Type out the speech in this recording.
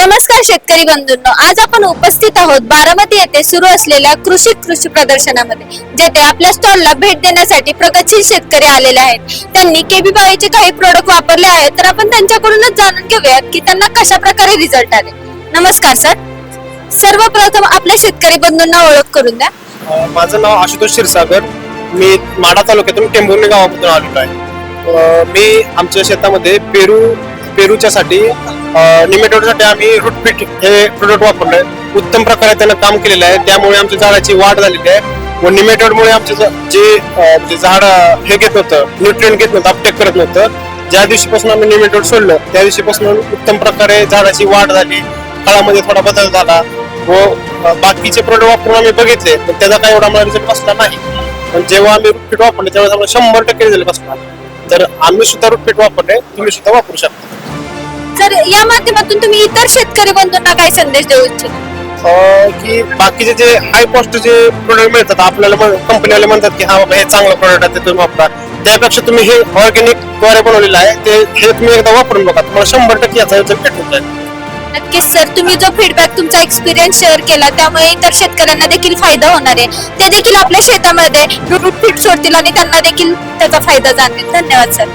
नमस्कार शेतकरी बंधूंनो आज आपण उपस्थित आहोत बारामती येथे सुरू असलेल्या कृषी कृषी प्रदर्शनामध्ये जेथे आपल्या स्टॉलला भेट देण्यासाठी प्रगतशील शेतकरी आलेले आहेत. त्यांनी केबी बाईचे काही प्रोडक्ट वापरले आहेत तर आपण त्यांच्याकडूनच जाणून घेऊयात की त्यांना कशा प्रकारे रिझल्ट आले. नमस्कार सर सर्वप्रथम आपल्या शेतकरी बंधूंना ओळख करून द्या. माझं नाव आशुतोष क्षीरसागर. मी माडा तालुक्यातून टेंभुर्णी गावामधून आलेलो आहे. मी आमच्या शेतामध्ये पेरू पेरूच्या साठी निमेटोडसाठी आम्ही रूटपीट हे प्रोडक्ट वापरलं उत्तम प्रकारे त्यानं काम केलेलं आहे. त्यामुळे आमच्या झाडाची वाढ झालेली आहे. व निमेटोडमुळे आमचं जे जे झाड हे घेत नव्हतं न्यूट्रिएंट घेत नव्हतं अपटेक करत नव्हतं ज्या दिवशीपासून आम्ही निमेटोड सोडलं त्या दिवशीपासून उत्तम प्रकारे झाडाची वाढ झाली. फळामध्ये थोडा बदल झाला. व बाकीचे प्रोडक्ट वापरून आम्ही बघितले पण त्याचा काही एवढा मला रिझल्ट बसला नाही. पण जेव्हा आम्ही रूटपीट वापरले त्यावेळेस आम्हाला शंभर टक्के रिझल्ट बसला. तर आम्ही सुद्धा रूटपीट वापरले तुम्ही सुद्धा वापरू शकता. तर या माध्यमातून तुम्ही इतर शेतकरी बंधूंना काय संदेश देऊ इच्छिता? अ, की बाकीचे जे हाय कॉस्ट जे प्रोडक्ट मिळतात आपल्याला कंपनीवाले म्हणतात की हा बाबा हे चांगलं प्रोडक्ट आहे ते तुम्ही वापरा. त्यापेक्षा तुम्ही हे ऑर्गॅनिकद्वारे बनवलेलं आहे ते हे तुम्ही एकदा वापरून बघा तुम्हाला शंभर टक्के याचा रिझल्ट भेटून जाईल. नक्कीच सर तुम्ही जो फीडबॅक तुमचा एक्सपिरियन्स शेअर केला त्यामुळे इतर शेतकऱ्यांना देखील फायदा होणार आहे. ते देखील आपल्या शेतामध्ये रूट फीट सोडतील आणि त्यांना देखील त्याचा फायदा जाणवेल. धन्यवाद सर